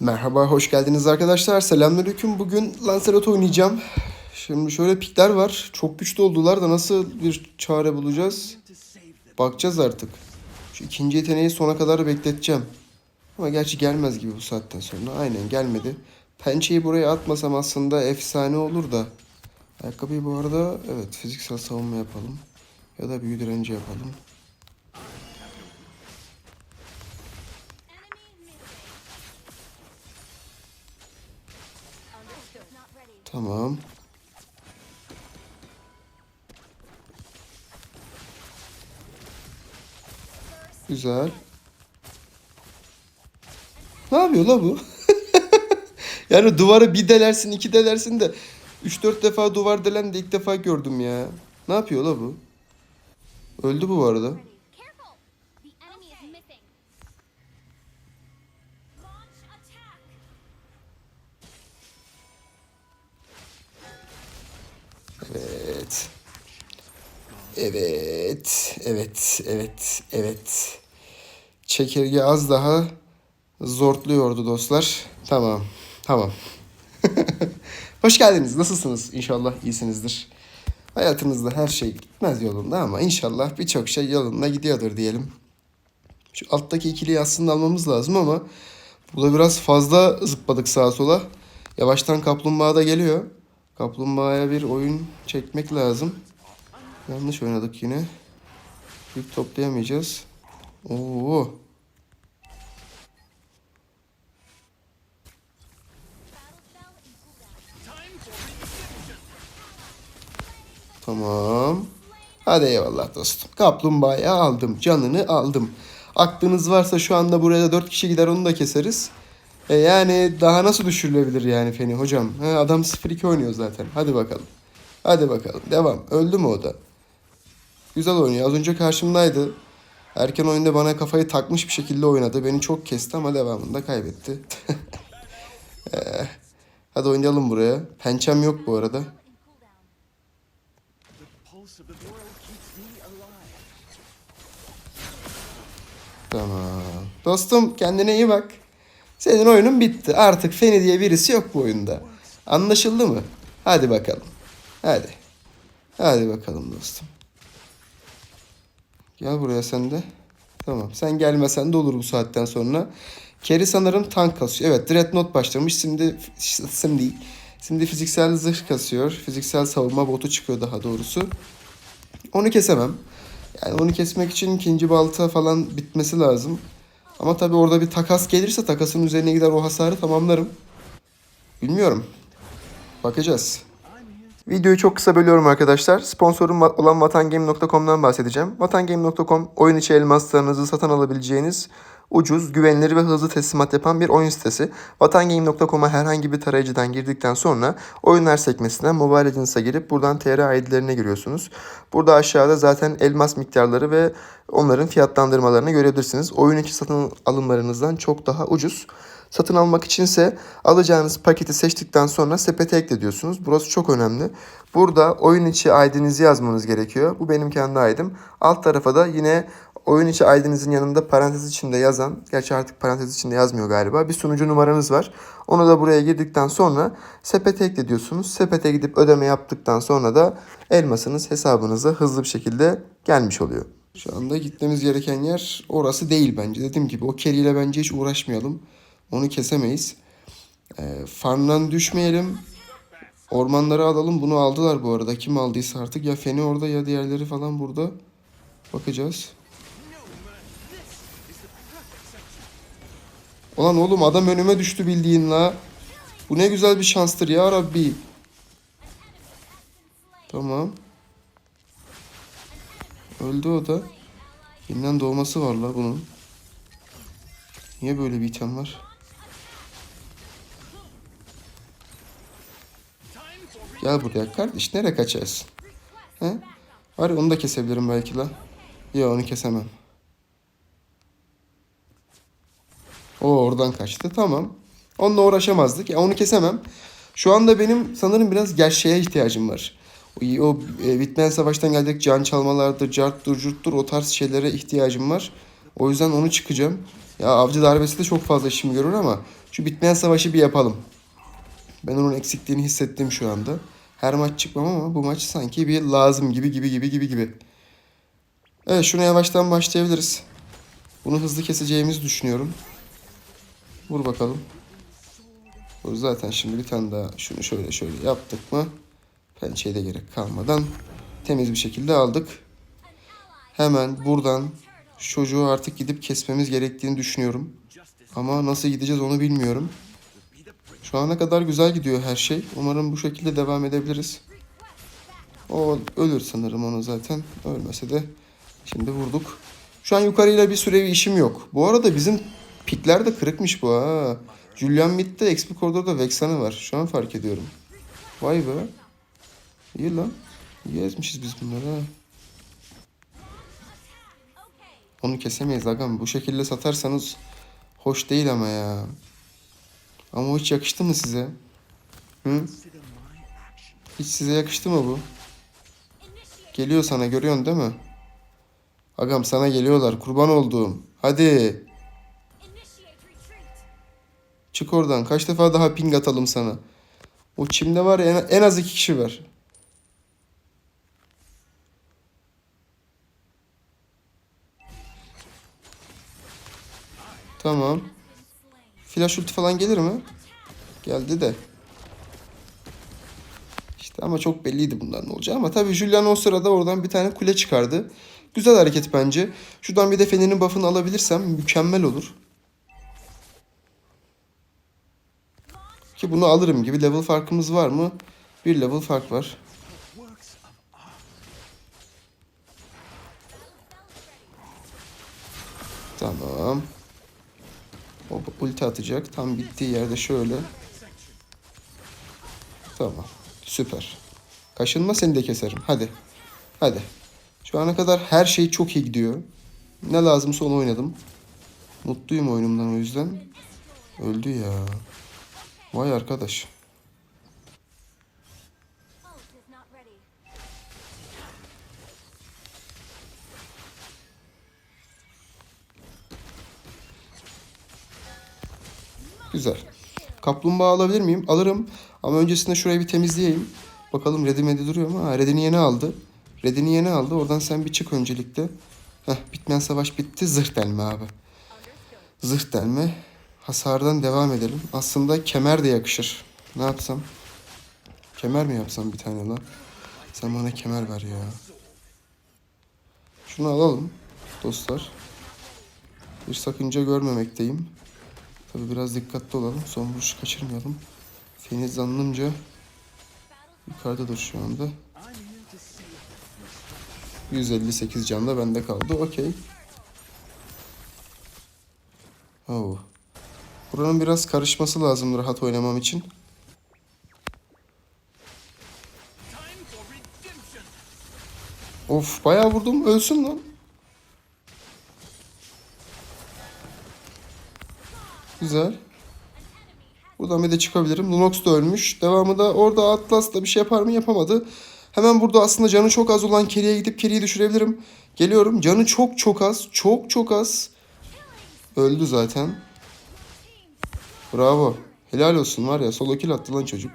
Merhaba, hoş geldiniz arkadaşlar. Selamünaleyküm. Bugün Lancelot oynayacağım. Şimdi şöyle pikler var. Çok güçlü oldular da nasıl bir çare bulacağız? Bakacağız artık. Şu ikinci yeteneği sona kadar bekleteceğim. Ama gerçi gelmez gibi bu saatten sonra. Aynen gelmedi. Pençeyi buraya atmasam aslında efsane olur da. Ayakkabıyı bu arada evet fiziksel savunma yapalım. Ya da büyü direnci yapalım. Tamam. Güzel. Ne yapıyor la bu? yani duvarı bir delersin, iki delersin de 3-4 defa duvar delen de ilk defa gördüm ya. Ne yapıyor la bu? Öldü bu arada. Evet, evet, evet, evet. Çekirge az daha zortluyordu dostlar. Tamam, tamam. Hoş geldiniz. Nasılsınız? İnşallah iyisinizdir. Hayatınızda her şey gitmez yolunda ama inşallah birçok şey yolunda gidiyordur diyelim. Şu alttaki ikiliyi aslında almamız lazım ama burada biraz fazla zıpladık sağa sola. Yavaştan kaplumbağa da geliyor. Kaplumbağaya bir oyun çekmek lazım. Yanlış oynadık yine. Yük toplayamayacağız. Oo. Tamam. Hadi eyvallah dostum. Kaplumbağayı aldım. Canını aldım. Aklınız varsa şu anda buraya da 4 kişi gider onu da keseriz. E yani daha nasıl düşürülebilir yani Feni hocam? Ha, adam 0-2 oynuyor zaten. Hadi bakalım. Hadi bakalım. Devam. Öldü mü o da? Güzel oynuyor. Az önce karşımdaydı. Erken oyunda bana kafayı takmış bir şekilde oynadı. Beni çok kesti ama devamında kaybetti. Eh, Hadi oynayalım buraya. Pençem yok bu arada. Tamam. Dostum kendine iyi bak. Senin oyunun bitti. Artık Feni diye birisi yok bu oyunda. Anlaşıldı mı? Hadi bakalım. Hadi. Hadi bakalım dostum. Gel buraya sen de. Tamam. Sen gelmesen de olur bu saatten sonra. Kerry sanırım tank kasıyor. Evet Dreadnought başlamış. Şimdi şimdi şimdi fiziksel zırh kasıyor. Fiziksel savunma botu çıkıyor daha doğrusu. Onu kesemem. Yani onu kesmek için ikinci balta falan bitmesi lazım. Ama tabii orada bir takas gelirse takasın üzerine gider o hasarı tamamlarım. Bilmiyorum. Bakacağız. Videoyu çok kısa bölüyorum arkadaşlar. Sponsorum olan vatangame.com'dan bahsedeceğim. Vatangame.com oyun içi elmaslarınızı satın alabileceğiniz ucuz, güvenilir ve hızlı teslimat yapan bir oyun sitesi. Vatangame.com'a herhangi bir tarayıcıdan girdikten sonra oyunlar sekmesinden Mobile Legends'a girip buradan TR ID'lerine giriyorsunuz. Burada aşağıda zaten elmas miktarları ve onların fiyatlandırmalarını görebilirsiniz. Oyun içi satın alımlarınızdan çok daha ucuz. Satın almak içinse alacağınız paketi seçtikten sonra sepete ekle diyorsunuz. Burası çok önemli. Burada oyun içi ID'nizi yazmanız gerekiyor. Bu benim kendi ID'm. Alt tarafa da yine oyun içi ID'nizin yanında parantez içinde yazan, gerçi artık parantez içinde yazmıyor galiba. Bir sunucu numaranız var. Onu da buraya girdikten sonra sepete ekle diyorsunuz. Sepete gidip ödeme yaptıktan sonra da elmasınız hesabınıza hızlı bir şekilde gelmiş oluyor. Şu anda gitmemiz gereken yer orası değil bence. Dediğim gibi o keriyle bence hiç uğraşmayalım. Onu kesemeyiz. Ee, farmdan düşmeyelim. Ormanları alalım. Bunu aldılar bu arada. Kim aldıysa artık. Ya Feni orada ya diğerleri falan burada. Bakacağız. Ulan oğlum adam önüme düştü bildiğin la. Bu ne güzel bir şanstır ya Rabbi. Tamam. Öldü o da. Yeniden doğması var la bunun. Niye böyle bir item var? Gel buraya kardeş. Nereye kaçarsın? He? Var onu da kesebilirim belki la. Yok onu kesemem. O oradan kaçtı. Tamam. Onunla uğraşamazdık. Ya onu kesemem. Şu anda benim sanırım biraz gerçeğe ihtiyacım var. O, o e, bitmeyen savaştan geldik can çalmalardır, carttur, curttur o tarz şeylere ihtiyacım var. O yüzden onu çıkacağım. Ya avcı darbesi de çok fazla işimi görür ama Şu bitmeyen savaşı bir yapalım. Ben onun eksikliğini hissettim şu anda. Her maç çıkmam ama bu maç sanki bir lazım gibi gibi gibi gibi gibi. Evet şuna yavaştan başlayabiliriz. Bunu hızlı keseceğimizi düşünüyorum. Vur bakalım. Vur zaten şimdi bir tane daha şunu şöyle şöyle yaptık mı? Pençeye de gerek kalmadan temiz bir şekilde aldık. Hemen buradan çocuğu artık gidip kesmemiz gerektiğini düşünüyorum. Ama nasıl gideceğiz onu bilmiyorum. Şu ana kadar güzel gidiyor her şey. Umarım bu şekilde devam edebiliriz. O ölür sanırım onu zaten. Ölmese de şimdi vurduk. Şu an yukarıyla bir süre bir işim yok. Bu arada bizim pikler de kırıkmış bu ha. Julian Mid'de XP koridorda Vexan'ı var. Şu an fark ediyorum. Vay be. İyi lan. İyi ezmişiz biz bunları ha. Onu kesemeyiz agam. Bu şekilde satarsanız hoş değil ama ya. Ama hiç yakıştı mı size? Hı? Hiç size yakıştı mı bu? Geliyor sana görüyorsun değil mi? Agam sana geliyorlar kurban olduğum. Hadi çık oradan. Kaç defa daha ping atalım sana. O çimde var ya en az iki kişi var. Tamam. Flash ulti falan gelir mi? Geldi de. İşte ama çok belliydi bundan ne olacağı. Ama tabii Julian o sırada oradan bir tane kule çıkardı. Güzel hareket bence. Şuradan bir de Fener'in buff'ını alabilirsem mükemmel olur. Ki bunu alırım gibi. Level farkımız var mı? Bir level fark var. Tamam. O ulti atacak. Tam bittiği yerde şöyle. Tamam. Süper. Kaşınma seni de keserim. Hadi. Hadi. Şu ana kadar her şey çok iyi gidiyor. Ne lazımsa onu oynadım. Mutluyum oyunumdan o yüzden. Öldü ya. Vay arkadaş. Güzel. Kaplumbağa alabilir miyim? Alırım. Ama öncesinde şurayı bir temizleyeyim. Bakalım Red'i medi duruyor mu? Ha, Red'ini yeni aldı. Red'ini yeni aldı. Oradan sen bir çık öncelikle. Heh, bitmeyen savaş bitti. Zırh delme abi. Zırh delme. Hasardan devam edelim. Aslında kemer de yakışır. Ne yapsam? Kemer mi yapsam bir tane lan? Sen bana kemer ver ya. Şunu alalım dostlar. Bir sakınca görmemekteyim. Tabi biraz dikkatli olalım. Son vuruş kaçırmayalım. Feniz zannımca yukarıdadır şu anda. 158 can da bende kaldı. Okey. Oh. Buranın biraz karışması lazım rahat oynamam için. Of bayağı vurdum. Ölsün lan. Güzel. Buradan bir de çıkabilirim. Lunox da ölmüş. Devamı da orada Atlas da bir şey yapar mı yapamadı. Hemen burada aslında canı çok az olan Kerry'e gidip Kerry'i düşürebilirim. Geliyorum. Canı çok çok az. Çok çok az. Öldü zaten. Bravo. Helal olsun var ya. Solo kill attı lan çocuk.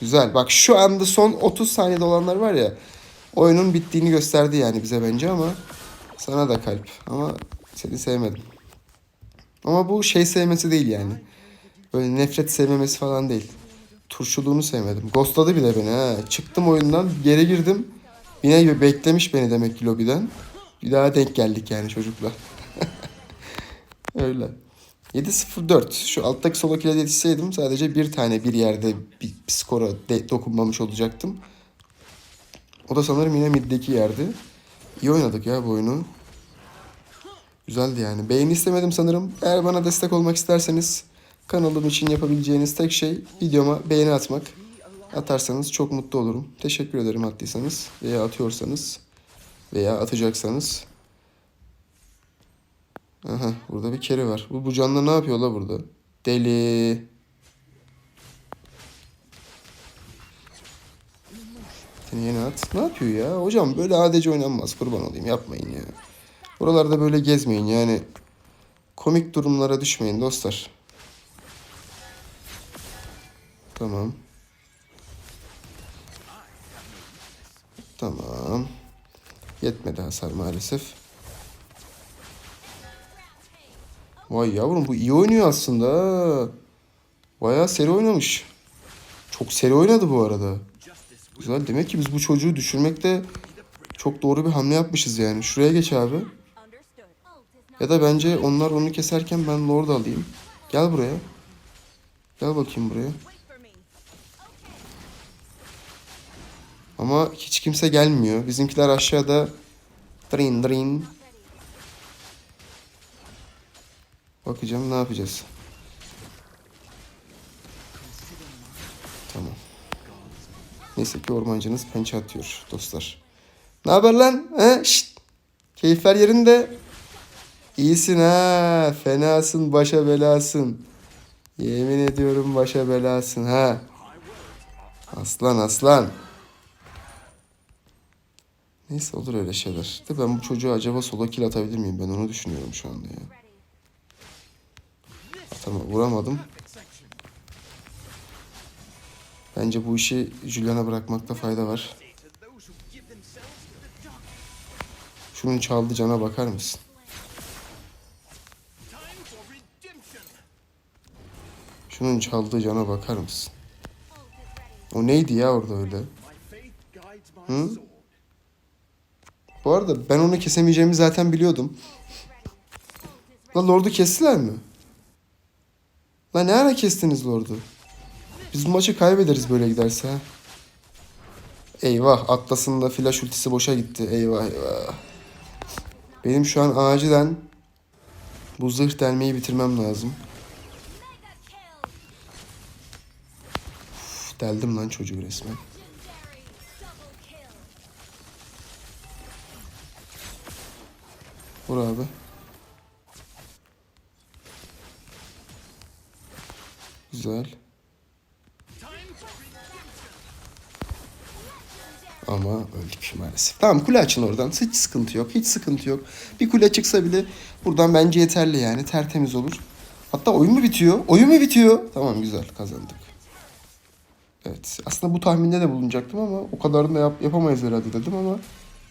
Güzel. Bak şu anda son 30 saniyede olanlar var ya. Oyunun bittiğini gösterdi yani bize bence ama. Sana da kalp. Ama seni sevmedim. Ama bu şey sevmesi değil yani. Böyle nefret sevmemesi falan değil. Turşuluğunu sevmedim. Ghostladı bile beni ha. Çıktım oyundan geri girdim. Yine beklemiş beni demek ki lobiden. Bir daha denk geldik yani çocukla. Öyle. 7-0-4. Şu alttaki solo kill'e yetişseydim sadece bir tane bir yerde bir, bir skora de- dokunmamış olacaktım. O da sanırım yine middeki yerdi. İyi oynadık ya bu oyunu. Güzeldi yani. Beğeni istemedim sanırım. Eğer bana destek olmak isterseniz kanalım için yapabileceğiniz tek şey videoma beğeni atmak. Atarsanız çok mutlu olurum. Teşekkür ederim attıysanız veya atıyorsanız veya atacaksanız. Aha burada bir kere var. Bu, bu canlı ne yapıyor la burada? Deli. Seni yeni at. Ne yapıyor ya? Hocam böyle ADC oynanmaz. Kurban olayım yapmayın ya. Buralarda böyle gezmeyin yani. Komik durumlara düşmeyin dostlar. Tamam. Tamam. Yetmedi hasar maalesef. Vay yavrum bu iyi oynuyor aslında. Bayağı seri oynamış. Çok seri oynadı bu arada. Güzel. Demek ki biz bu çocuğu düşürmekte çok doğru bir hamle yapmışız yani. Şuraya geç abi. Ya da bence onlar onu keserken ben Lord alayım. Gel buraya. Gel bakayım buraya. Ama hiç kimse gelmiyor. Bizimkiler aşağıda drin drin. Bakacağım ne yapacağız. Tamam. Neyse ki ormancınız pençe atıyor dostlar. Ne haber lan? He? Şşt. Keyifler yerinde. İyisin ha. Fenasın başa belasın. Yemin ediyorum başa belasın ha. Aslan aslan. Neyse olur öyle şeyler. De ben bu çocuğa acaba sola kill atabilir miyim? Ben onu düşünüyorum şu anda ya. Tamam vuramadım. Bence bu işi Julian'a bırakmakta fayda var. Şunun çaldığı cana bakar mısın? Şunun çaldığı cana bakar mısın? O neydi ya orada öyle? Hı? Bu arada ben onu kesemeyeceğimi zaten biliyordum. Lan Lord'u kestiler mi? Lan ne ara kestiniz Lord'u? Biz bu maçı kaybederiz böyle giderse. Eyvah Atlas'ın da flash ultisi boşa gitti. Eyvah eyvah. Benim şu an acilen bu zırh delmeyi bitirmem lazım. Deldim lan çocuğu resmen. Vur abi. Güzel. Ama öldük maalesef. Tamam kule açın oradan. Hiç sıkıntı yok. Hiç sıkıntı yok. Bir kule çıksa bile buradan bence yeterli yani. Tertemiz olur. Hatta oyun mu bitiyor? Oyun mu bitiyor? Tamam güzel kazandık. Evet. Aslında bu tahminde de bulunacaktım ama o kadarını da yap- yapamayız herhalde dedim ama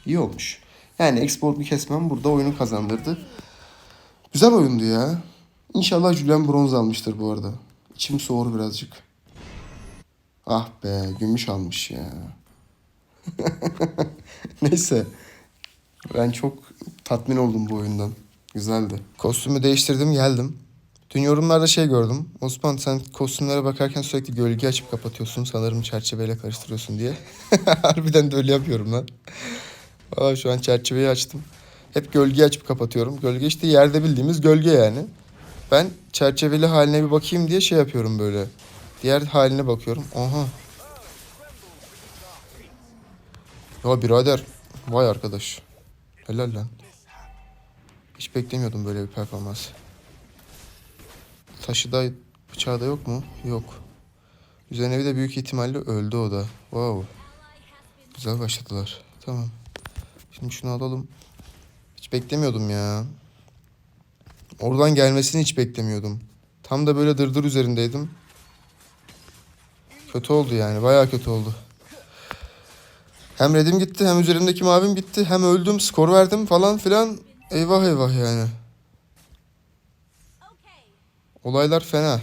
iyi olmuş. Yani export'u kesmem burada oyunu kazandırdı. Güzel oyundu ya. İnşallah Julian bronz almıştır bu arada. İçim soğur birazcık. Ah be gümüş almış ya. Neyse. Ben çok tatmin oldum bu oyundan. Güzeldi. Kostümü değiştirdim geldim. Dün yorumlarda şey gördüm. Osman sen kostümlere bakarken sürekli gölge açıp kapatıyorsun. Sanırım çerçeveyle karıştırıyorsun diye. Harbiden de öyle yapıyorum lan. Valla şu an çerçeveyi açtım. Hep gölge açıp kapatıyorum. Gölge işte yerde bildiğimiz gölge yani. Ben çerçeveli haline bir bakayım diye şey yapıyorum böyle. Diğer haline bakıyorum. Aha. Ya birader. Vay arkadaş. Helal lan. Hiç beklemiyordum böyle bir performans. Taşı da bıçağı da yok mu? Yok. Üzerine bir de büyük ihtimalle öldü o da. Wow. Güzel başladılar. Tamam. Şimdi şunu alalım. Hiç beklemiyordum ya. Oradan gelmesini hiç beklemiyordum. Tam da böyle dırdır üzerindeydim. Kötü oldu yani. Bayağı kötü oldu. Hem redim gitti hem üzerimdeki mavim gitti. Hem öldüm skor verdim falan filan. Eyvah eyvah yani. Olaylar fena.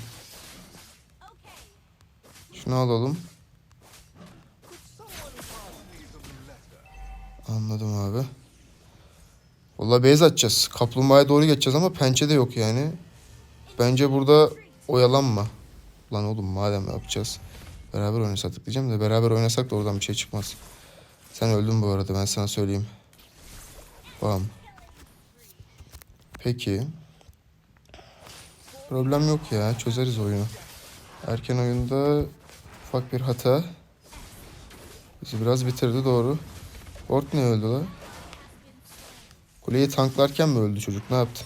Şunu alalım. Anladım abi. Vallahi base atacağız. Kaplumbağaya doğru geçeceğiz ama pençe de yok yani. Bence burada oyalanma. Lan oğlum madem yapacağız? Beraber oynasak diyeceğim de beraber oynasak da oradan bir şey çıkmaz. Sen öldün bu arada ben sana söyleyeyim. Bam. Peki. Problem yok ya çözeriz oyunu. Erken oyunda ufak bir hata. Bizi biraz bitirdi doğru. Ort ne öldü la? Kuleyi tanklarken mi öldü çocuk ne yaptı?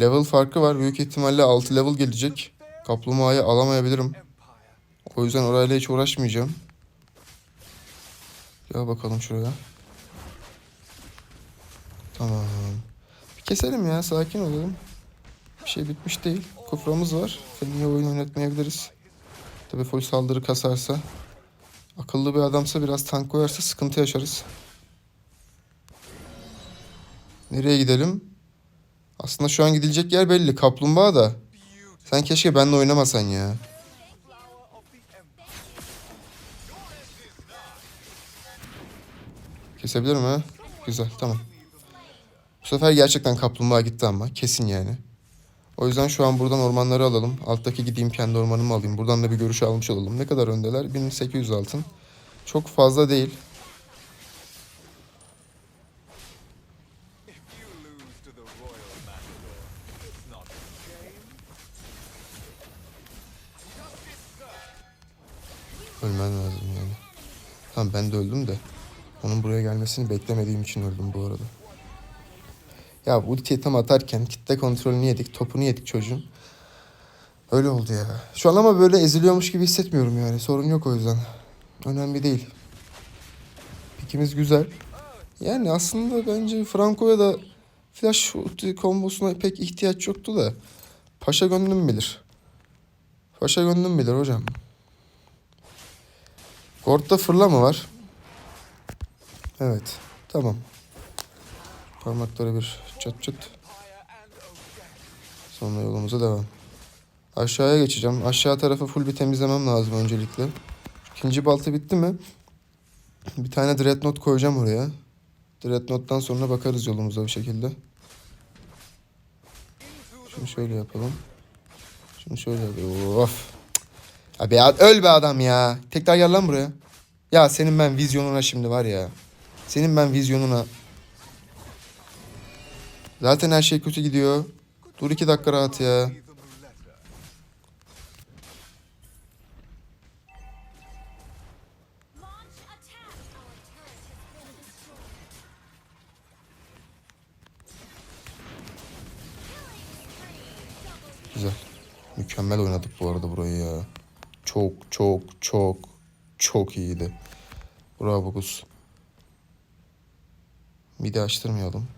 Level farkı var. Büyük ihtimalle 6 level gelecek. Kaplumbağayı alamayabilirim. O yüzden orayla hiç uğraşmayacağım. Gel bakalım şuraya. Tamam. Bir keselim ya sakin olalım. Bir şey bitmiş değil. Kuframız var. Feniye oyun oynatmayabiliriz. Tabii full saldırı kasarsa. Akıllı bir adamsa biraz tank koyarsa sıkıntı yaşarız. Nereye gidelim? Aslında şu an gidilecek yer belli. Kaplumbağa da. Sen keşke benimle oynamasan ya. Kesebilir mi? Güzel tamam. Bu sefer gerçekten kaplumbağa gitti ama kesin yani. O yüzden şu an buradan ormanları alalım. Alttaki gideyim kendi ormanımı alayım. Buradan da bir görüş almış olalım. Ne kadar öndeler? 1800 altın. Çok fazla değil. Ölmen lazım yani. Tamam ben de öldüm de. Onun buraya gelmesini beklemediğim için öldüm bu arada. Ya ultiyi tam atarken kitle kontrolünü yedik. Topunu yedik çocuğun. Öyle oldu ya. Şu an ama böyle eziliyormuş gibi hissetmiyorum yani. Sorun yok o yüzden. Önemli değil. Pikimiz güzel. Yani aslında bence Franco'ya da flash ulti kombosuna pek ihtiyaç yoktu da. Paşa gönlüm bilir. Paşa gönlüm bilir hocam. Gord'da fırla mı var? Evet. Tamam. Parmakları bir çıt çıt. Sonra yolumuza devam. Aşağıya geçeceğim. Aşağı tarafı full bir temizlemem lazım öncelikle. İkinci balta bitti mi? Bir tane dreadnought koyacağım oraya. Dreadnought'tan sonra bakarız yolumuza bir şekilde. Şunu şöyle yapalım. Şunu şöyle yapalım. Of. Ya be, öl be adam ya. Tekrar gel lan buraya. Ya senin ben vizyonuna şimdi var ya. Senin ben vizyonuna. Zaten her şey kötü gidiyor. Dur iki dakika rahat ya. Güzel. Mükemmel oynadık bu arada burayı ya. Çok çok çok çok iyiydi. Bravo Gus. Bir de açtırmayalım.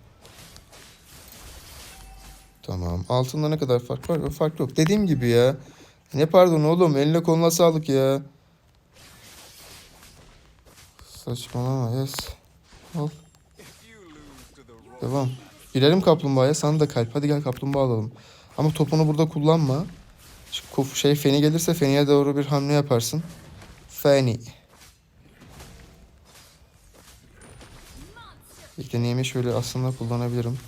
Tamam. Altında ne kadar fark var? Fark yok. Dediğim gibi ya. Ne pardon oğlum. Eline koluna sağlık ya. Saçmalama yes. Al. Devam. Girelim kaplumbağaya. Sana da kalp. Hadi gel kaplumbağa alalım. Ama topunu burada kullanma. Şu şey feni gelirse feniye doğru bir hamle yaparsın. Feni. Yeteneğimi şöyle aslında kullanabilirim.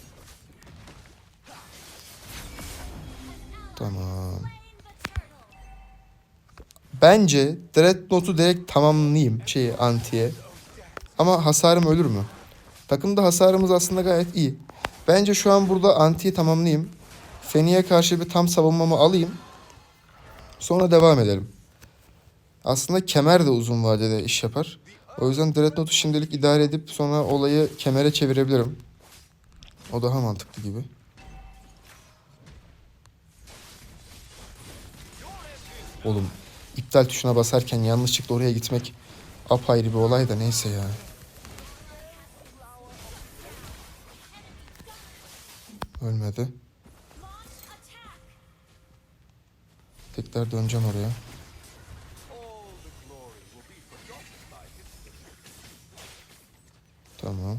Bence Dreadnought'u direkt tamamlayayım şeyi antiye. Ama hasarım ölür mü? Takımda hasarımız aslında gayet iyi. Bence şu an burada antiyi tamamlayayım. Feni'ye karşı bir tam savunmamı alayım. Sonra devam edelim. Aslında kemer de uzun vadede iş yapar. O yüzden Dreadnought'u şimdilik idare edip sonra olayı kemere çevirebilirim. O daha mantıklı gibi. Oğlum iptal tuşuna basarken yanlışlıkla oraya gitmek apayrı bir olay da neyse ya. Ölmedi. Tekrar döneceğim oraya. Tamam.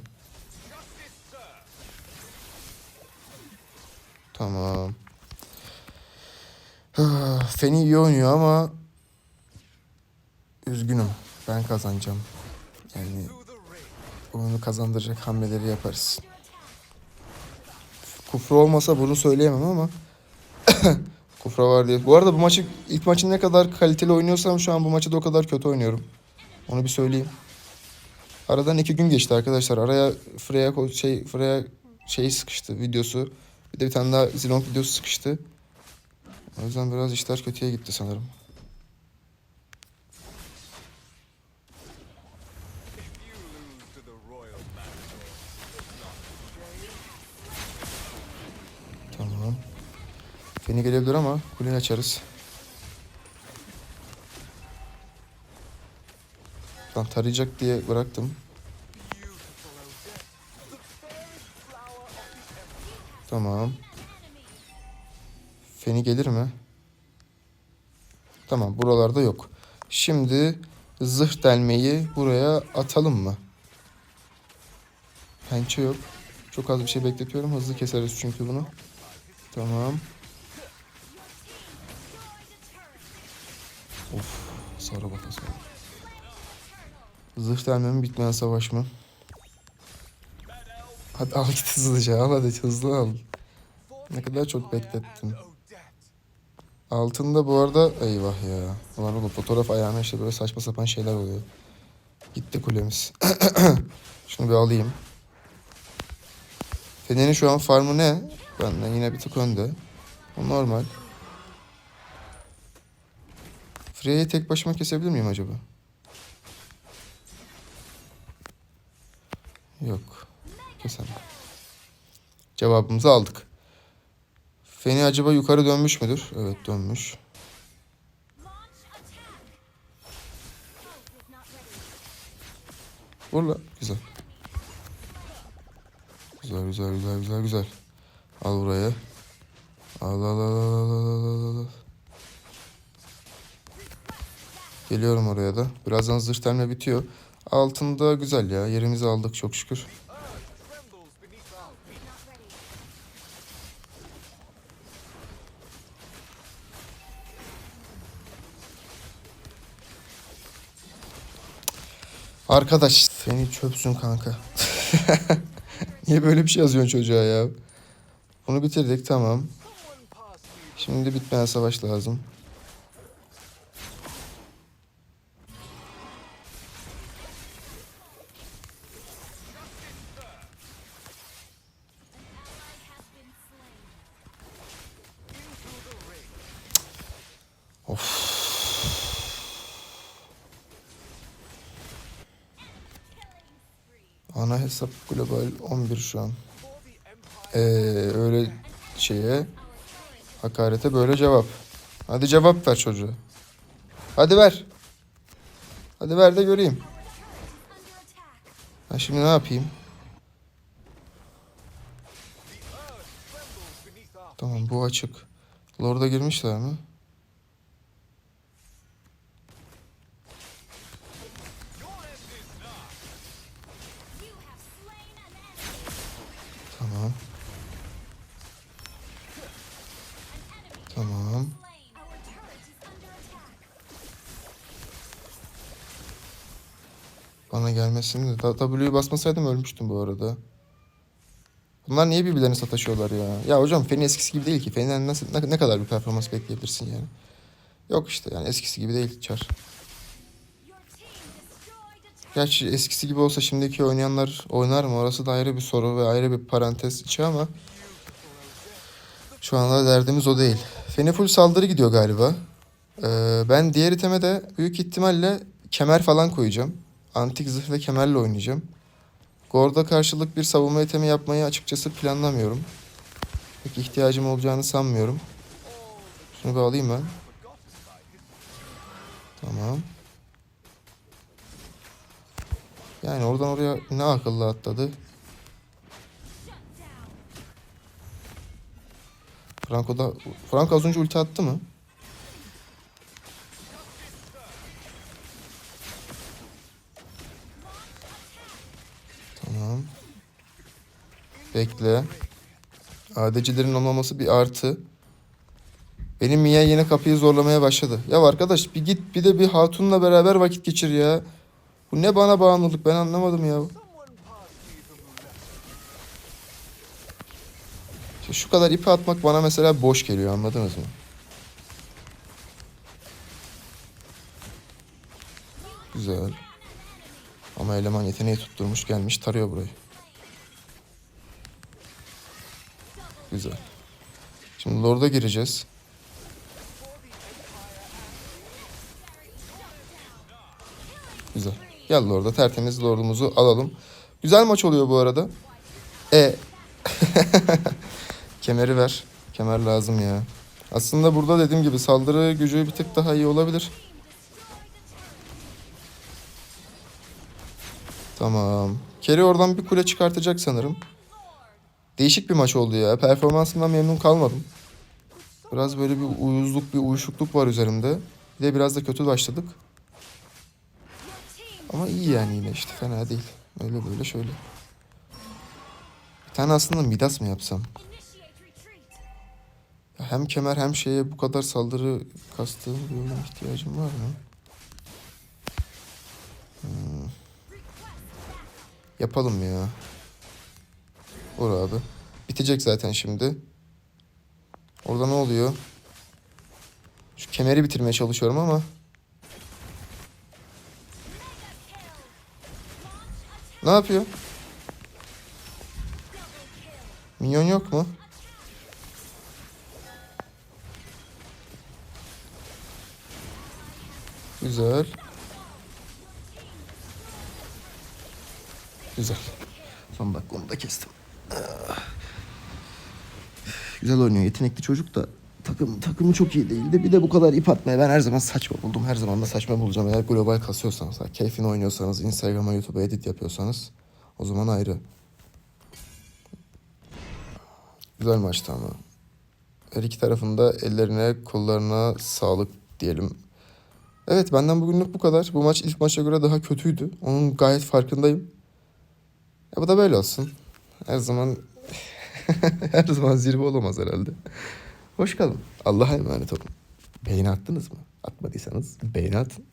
Tamam. Ah, Feni iyi oynuyor ama üzgünüm. Ben kazanacağım. Yani oyunu kazandıracak hamleleri yaparız. Kufra olmasa bunu söyleyemem ama Kufra var diye. Bu arada bu maçı ilk maçın ne kadar kaliteli oynuyorsam şu an bu maçı da o kadar kötü oynuyorum. Onu bir söyleyeyim. Aradan iki gün geçti arkadaşlar. Araya Freya şey Freya şeyi sıkıştı videosu. Bir de bir tane daha Zilong videosu sıkıştı. O yüzden biraz işler kötüye gitti sanırım. Beni gelebilir ama kuleyi açarız. Ben tarayacak diye bıraktım. Tamam. Feni gelir mi? Tamam buralarda yok. Şimdi zırh delmeyi buraya atalım mı? Pençe yok. Çok az bir şey bekletiyorum. Hızlı keseriz çünkü bunu. Tamam. Sarı baka sarı. Zırh delmemin bitmeyen savaş mı? Hadi al git hızlıca al hadi hızlı al. Ne kadar çok beklettin. Altında bu arada eyvah ya. Ulan oğlum fotoğraf ayağına işte böyle saçma sapan şeyler oluyor. Gitti kulemiz. Şunu bir alayım. Fener'in şu an farmı ne? Benden yine bir tık önde. O normal. Freya'yı tek başıma kesebilir miyim acaba? Yok. Kesemem. Cevabımızı aldık. Feni acaba yukarı dönmüş müdür? Evet dönmüş. Vur lan. Güzel. Güzel güzel güzel güzel güzel. Al buraya. Birazdan zırh terme bitiyor. Altında güzel ya. Yerimizi aldık çok şükür. Arkadaş seni çöpsün kanka. Niye böyle bir şey yazıyorsun çocuğa ya? Bunu bitirdik tamam. Şimdi bitmeyen savaş lazım. Hesap global 11 şu an. Ee, öyle şeye hakarete böyle cevap. Hadi cevap ver çocuğa. Hadi ver. Hadi ver de göreyim. Ha şimdi ne yapayım? Tamam bu açık. Lord'a girmişler mi? Da- W'yu basmasaydım ölmüştüm bu arada. Bunlar niye birbirlerine sataşıyorlar ya? Ya hocam Feni eskisi gibi değil ki. Feni'den nasıl, ne, ne kadar bir performans bekleyebilirsin yani? Yok işte yani eskisi gibi değil Çar. Gerçi eskisi gibi olsa şimdiki oynayanlar oynar mı? Orası da ayrı bir soru ve ayrı bir parantez içi ama şu anda derdimiz o değil. Feni full saldırı gidiyor galiba. Ee, ben diğer iteme de büyük ihtimalle kemer falan koyacağım. Antik zırh ve kemerle oynayacağım. Gord'a karşılık bir savunma itemi yapmayı açıkçası planlamıyorum. Pek ihtiyacım olacağını sanmıyorum. Şunu bir alayım ben. Tamam. Yani oradan oraya ne akıllı atladı. Franco da Franco az önce ulti attı mı? Bekle. ADC'lerin olmaması bir artı. Benim Mia yine kapıyı zorlamaya başladı. Ya arkadaş bir git bir de bir hatunla beraber vakit geçir ya. Bu ne bana bağımlılık ben anlamadım ya. Şu kadar ipi atmak bana mesela boş geliyor anladınız mı? Güzel. Ama eleman yeteneği tutturmuş gelmiş tarıyor burayı. Güzel. Şimdi Lord'a gireceğiz. Güzel. Gel Lord'a tertemiz Lord'umuzu alalım. Güzel maç oluyor bu arada. E Kemeri ver. Kemer lazım ya. Aslında burada dediğim gibi saldırı gücü bir tık daha iyi olabilir. Tamam. Kerry oradan bir kule çıkartacak sanırım. Değişik bir maç oldu ya. Performansımdan memnun kalmadım. Biraz böyle bir uyuzluk, bir uyuşukluk var üzerimde. Bir de biraz da kötü başladık. Ama iyi yani yine işte fena değil. Öyle böyle şöyle. Bir tane aslında Midas mı yapsam? hem kemer hem şeye bu kadar saldırı kastığım bir ihtiyacım var mı? Hmm. Yapalım ya. Vur abi. Bitecek zaten şimdi. Orada ne oluyor? Şu kemeri bitirmeye çalışıyorum ama. Ne yapıyor? Minyon yok mu? Güzel. Güzel. Son dakika onu da kestim. Güzel oynuyor. Yetenekli çocuk da takım takımı çok iyi değildi. Bir de bu kadar ip atmaya ben her zaman saçma buldum. Her zaman da saçma bulacağım. Eğer global kasıyorsanız, keyfini oynuyorsanız, Instagram'a, YouTube'a edit yapıyorsanız o zaman ayrı. Güzel maçtı ama. Her iki tarafında ellerine, kollarına sağlık diyelim. Evet benden bugünlük bu kadar. Bu maç ilk maça göre daha kötüydü. Onun gayet farkındayım. Ya bu da böyle olsun. Her zaman her zaman zirve olamaz herhalde. Hoş kalın. Allah'a emanet olun. Beğeni attınız mı? Atmadıysanız beğeni atın.